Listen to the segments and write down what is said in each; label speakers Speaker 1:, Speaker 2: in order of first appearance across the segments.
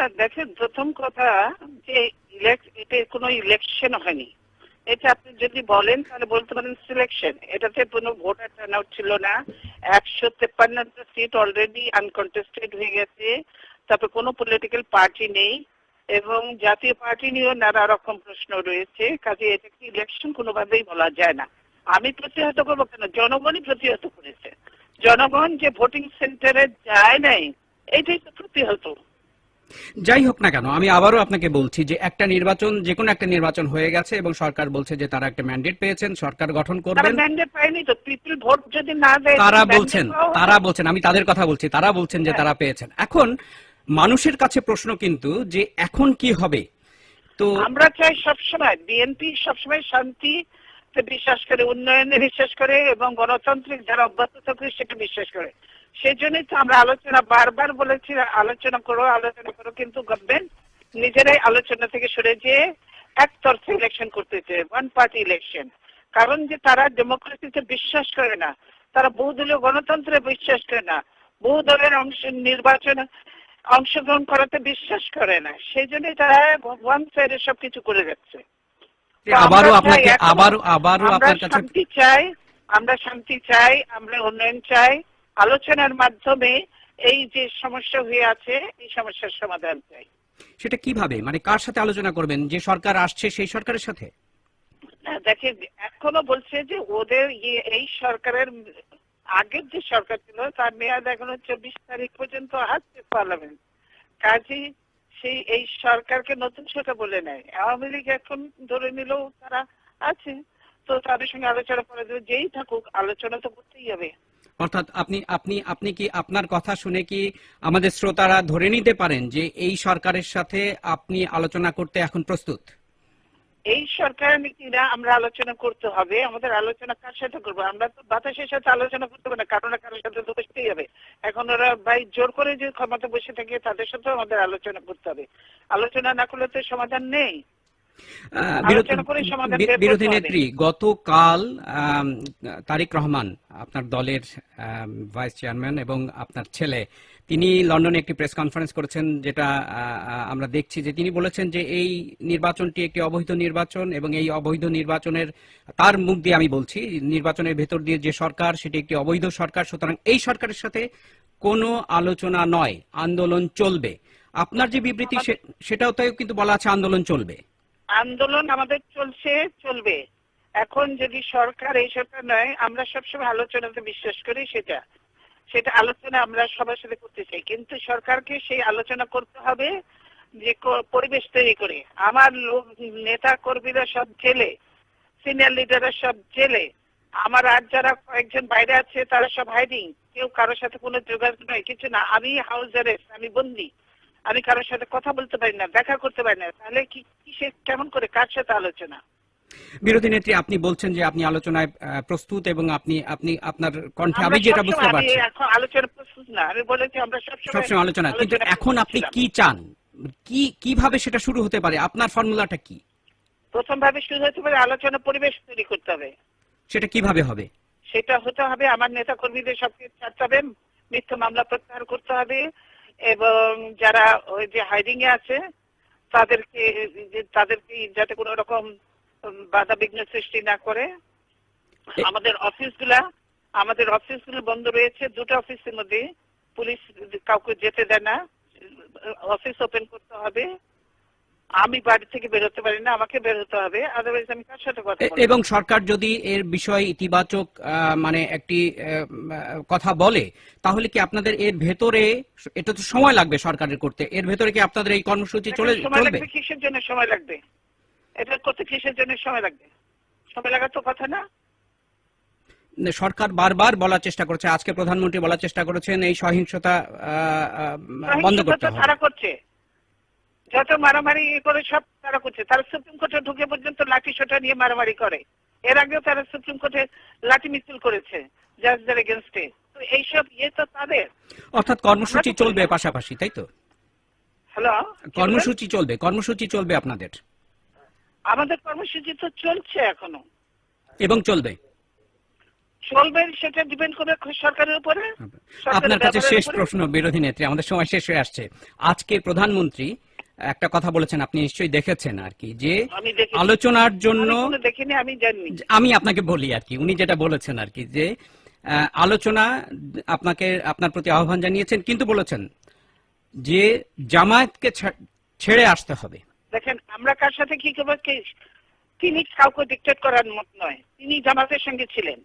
Speaker 1: না, দেখেন, প্রথম কথা যে এটা কোনো ইলেকশন হয়নি। এটা আপনি যদি বলেন, তাহলে বলতে পারেন সিলেকশন এটাতে কোনো ভোটার টার্ন আউট ছিল না। একশো তেপ্পান্নটা সিট অলরেডি আনকন্টেস্টেড হয়ে গেছে। তারপর কোনো পলিটিক্যাল পার্টি নেই। এবং জাতীয় পার্টি নিয়েও নানা রকম প্রশ্ন রয়েছে। কাজে এটাকে ইলেকশন কোনোভাবেই বলা যায় না। আমি প্রতিহত করব কেন? জনগণই প্রতিহত করেছে। জনগণ যে ভোটিং সেন্টারে যায় নাই, এটাই তো প্রতিহত।
Speaker 2: যাই হোক না কেন আমি আবারও আপনাকে বলছি যে একটা নির্বাচন যে কোনো একটা নির্বাচন হয়ে গেছে এবং সরকার বলছে যে তারা একটা ম্যান্ডেট পেয়েছেন সরকার গঠন করবেন।
Speaker 1: ম্যান্ডেট পায়নি তো পিপল ভোট যদি না দেয়
Speaker 2: তারা বলছেন তারা বলছেন আমি তাদের কথা বলছি তারা বলছেন যে
Speaker 1: হ্যাঁ।
Speaker 2: তারা পেয়েছেন। এখন মানুষের কাছে প্রশ্ন কিন্তু যে এখন কি হবে? তো
Speaker 1: আমরা চাই সবসময় বিএনপি সবসময় শান্তি বিশ্বাস করে উন্নয়নে বিশ্বাস করে এবং গণতান্ত্রিক যারা অব্যাহত থাকে সেটা বিশ্বাস করে। সেই জন্যই তো আমরা আলোচনা বারবার বলেছি আলোচনা করো আলোচনা করো কিন্তু গভর্নমেন্ট নিজেরাই আলোচনা থেকে সরে যেয়ে একতরফা ইলেকশন করতে করতেছে ওয়ান পার্টি ইলেকশন কারণ যে তারা ডেমোক্রেসিতে বিশ্বাস করে না তারা বহুদলীয় গণতন্ত্রে বিশ্বাস করে না বহু দলের অংশ নির্বাচন অংশগ্রহণ করাতে বিশ্বাস করে না সেই জন্যই তারা ওয়ান সাইডে সবকিছু করে যাচ্ছে।
Speaker 2: আবারও
Speaker 1: আমরা
Speaker 2: আপনাকে আবারও আবারও আপনার কাছে
Speaker 1: শান্তি চাই আমরা শান্তি চাই আমরা উন্নয়ন চাই আলোচনার মাধ্যমে এই যে সমস্যা হয়ে আছে এই সমস্যার সমাধান চাই।
Speaker 2: সেটা কীভাবে? মানে কার সাথে আলোচনা করবেন? যে সরকার আসছে সেই সরকারের সাথে?
Speaker 1: দেখেন এখনও বলছে যে ওদের ইয়ে- এই সরকারের আগের যে সরকার ছিল তার মেয়াদ এখনও চব্বিশ তারিখ পর্যন্ত আসছে পার্লামেন্ট। কাজে সেই এই সরকারকে নতুন সেটা বলে নেয়। আওয়ামী লীগ এখন ধরে নিলেও তারা আছে। তো তাদের সঙ্গে আলোচনা করে দেবে যেই থাকুক আলোচনা তো করতেই হবে।
Speaker 2: অর্থাৎ আপনি আপনি আপনি কি আপনার কথা শুনে কি আমাদের শ্রোতারা ধরে নিতে পারেন যে এই সরকারের সাথে আপনি আলোচনা করতে এখন প্রস্তুত?
Speaker 1: এই সরকার নীতিরা আমরা আলোচনা করতে হবে, আমাদের আলোচনা কার সাথে করব? আমরা তো বাতাসের সাথে আলোচনা করতে হবে না কারও কারোর সাথে তো বসতেই হবে। এখন ওরা ভাই জোর করে যে ক্ষমতা বসে থাকে, তাদের সাথেও আমাদের আলোচনা করতে হবে। আলোচনা না করলে তো সমাধান নেই।
Speaker 2: বিরোধী-। নেত্রী গতকাল তারিক রহমান আপনার দলের ভাইস চেয়ারম্যান এবং আপনার ছেলে তিনি লন্ডনে একটি প্রেস কনফারেন্স করেছেন যেটা আমরা দেখছি যে তিনি বলেছেন যে এই নির্বাচনটি একটি অবৈধ নির্বাচন এবং এই অবৈধ নির্বাচনের তার মুখ দিয়ে আমি বলছি নির্বাচনের ভেতর দিয়ে যে সরকার সেটি একটি অবৈধ সরকার সুতরাং এই সরকারের সাথে কোনো আলোচনা নয় আন্দোলন চলবে আপনার যে বিবৃতি সেটাও তো কিন্তু বলা আছে আন্দোলন চলবে
Speaker 1: আন্দোলন আমাদের চলছে, চলবে। এখন যদি সরকার এই সরকার নয়, আমরা সবসময় আলোচনাতে বিশ্বাস করি সেটা। সেটা আলোচনা আমরা সবার সাথে করতে চাই। কিন্তু সরকারকে সেই আলোচনা করতে হবে যে পরিবেশ তৈরি করে। আমার লোক, নেতা কর্মীরা সব জেলে সিনিয়র লিডাররা সব জেলে। আমার আর যারা কয়েকজন বাইরে আছে, তারা সব হাইডিং কেউ কারোর সাথে কোনো যোগাযোগ নয় কিছু না। আমি হাউস আমি বন্দি। আমি কারোর সাথে কথা বলতে পারি না দেখা করতে পারি না তাহলে কি কিসে কেমন করে কার সাথে আলোচনা?
Speaker 2: বিরোধী নেত্রী আপনি বলছেন যে আপনি আলোচনায় প্রস্তুত এবং আপনি আপনি আপনার কণ্ঠে আমি যেটা বুঝতে পারছি।
Speaker 1: এখন আলোচনা প্রস্তুত না আমি বলেছি আমরা সবসময়
Speaker 2: আলোচনা কিন্তু এখন আপনি কি চান? কি কীভাবে সেটা শুরু হতে পারে? আপনার ফর্মুলাটা কি?
Speaker 1: প্রথম ভাবে শুরু হতে পারে আলোচনা পরিবেশ তৈরি করতে হবে।
Speaker 2: সেটা কীভাবে হবে?
Speaker 1: সেটা হতে হবে আমার নেতা কর্মীদের সবকে ছাড়তে হবে মিথ্যা মামলা প্রত্যাহার করতে হবে এবং যারা ওই যে হাইডিং এ আছে তাদেরকে যে তাদেরকে যাতে কোনো রকম বাধা বিঘ্ন সৃষ্টি না করে। আমাদের অফিসগুলা আমাদের অফিসগুলো বন্ধ রয়েছে। দুটো অফিসের মধ্যে পুলিশ কাউকে যেতে দেয় না। অফিস ওপেন করতে হবে। আমি বাড়ি থেকে বেরোতে পারি না আমাকে বের হতে হবে আদারওয়াইজ আমি কার সাথে কথা
Speaker 2: এবং সরকার যদি এর বিষয়ে ইতিবাচক মানে একটি কথা বলে তাহলে কি আপনাদের এর ভেতরে এটা তো সময় লাগবে সরকারের করতে এর ভেতরে কি আপনাদের এই কর্মসূচি চলে
Speaker 1: এখন সময় লাগবে কিসের জন্য সময় লাগবে? এটা করতে কিসের জন্য সময় লাগবে? সময় লাগার তো কথা না।
Speaker 2: সরকার বারবার বলার চেষ্টা করছে আজকে প্রধানমন্ত্রী বলার চেষ্টা করেছেন এই সহিংসতা বন্ধ করতে হবে।
Speaker 1: তারা করছে। যত মারামারি করে সব তারা করছে। তারা সুপ্রিম কোর্টে ঢুকে পর্যন্ত লাঠি সোটা নিয়ে মারামারি করে। এর আগেও তারা সুপ্রিম কোর্টে লাঠি মিছিল করেছে জাজদের এগেনস্টে তো এইসব ইয়ে তো তাদের।
Speaker 2: অর্থাৎ কর্মসূচি চলবে পাশাপাশি তাই তো?
Speaker 1: হ্যালো
Speaker 2: কর্মসূচি চলবে কর্মসূচি চলবে আপনাদের?
Speaker 1: আমাদের কর্মসূচি তো চলছে এখনও।
Speaker 2: এবং চলবে?
Speaker 1: চলবে সেটা ডিপেন্ড করবে সরকারের উপরে।
Speaker 2: আপনার কাছে শেষ প্রশ্ন বিরোধী নেত্রী আমাদের সময় শেষ হয়ে আসছে। আজকে প্রধানমন্ত্রী একটা কথা বলেছেন আপনি নিশ্চয়ই দেখেছেন আর কি যে আলোচনার জন্য
Speaker 1: আমি দেখিনি আমি জানি।
Speaker 2: আমি আপনাকে বলি আর কি উনি যেটা বলেছেন আর কি যে আলোচনা আপনাকে আপনার প্রতি আহ্বান জানিয়েছেন কিন্তু বলেছেন যে জামায়াতকে ছেড়ে আসতে হবে।
Speaker 1: দেখেন আমরা কার সাথে কি করব? কি তিনি কাউকে ডিকটেট করার মত নয়। তিনি জামাতের সঙ্গে ছিলেন।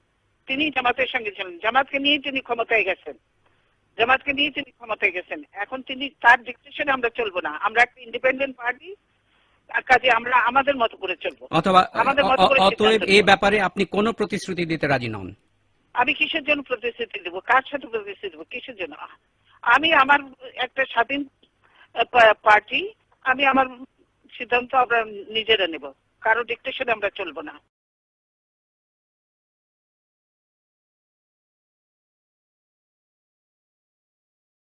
Speaker 1: তিনি জামাতের সঙ্গে ছিলেন। জামাতকে নিয়ে তিনি ক্ষমতায় গেছেন। জামাতকে নিয়ে তিনি ক্ষমতায় গেছেন। এখন তিনি তার ডিকটেশনে আমরা চলবো না। আমরা একটা ইন্ডিপেন্ডেন্ট পার্টি কাজে আমরা আমাদের মতো করে চলবো।
Speaker 2: অথবা
Speaker 1: আমাদের মতো করে
Speaker 2: অতএব এই ব্যাপারে আপনি কোনো প্রতিশ্রুতি দিতে রাজি নন?
Speaker 1: আমি কিসের জন্য প্রতিশ্রুতি দেবো? কার সাথে প্রতিশ্রুতি দেবো? কিসের জন্য? আমি আমার একটা স্বাধীন পার্টি আমি আমার সিদ্ধান্ত আমরা নিজেরা নেব। কারও ডিকটেশনে আমরা চলবো না।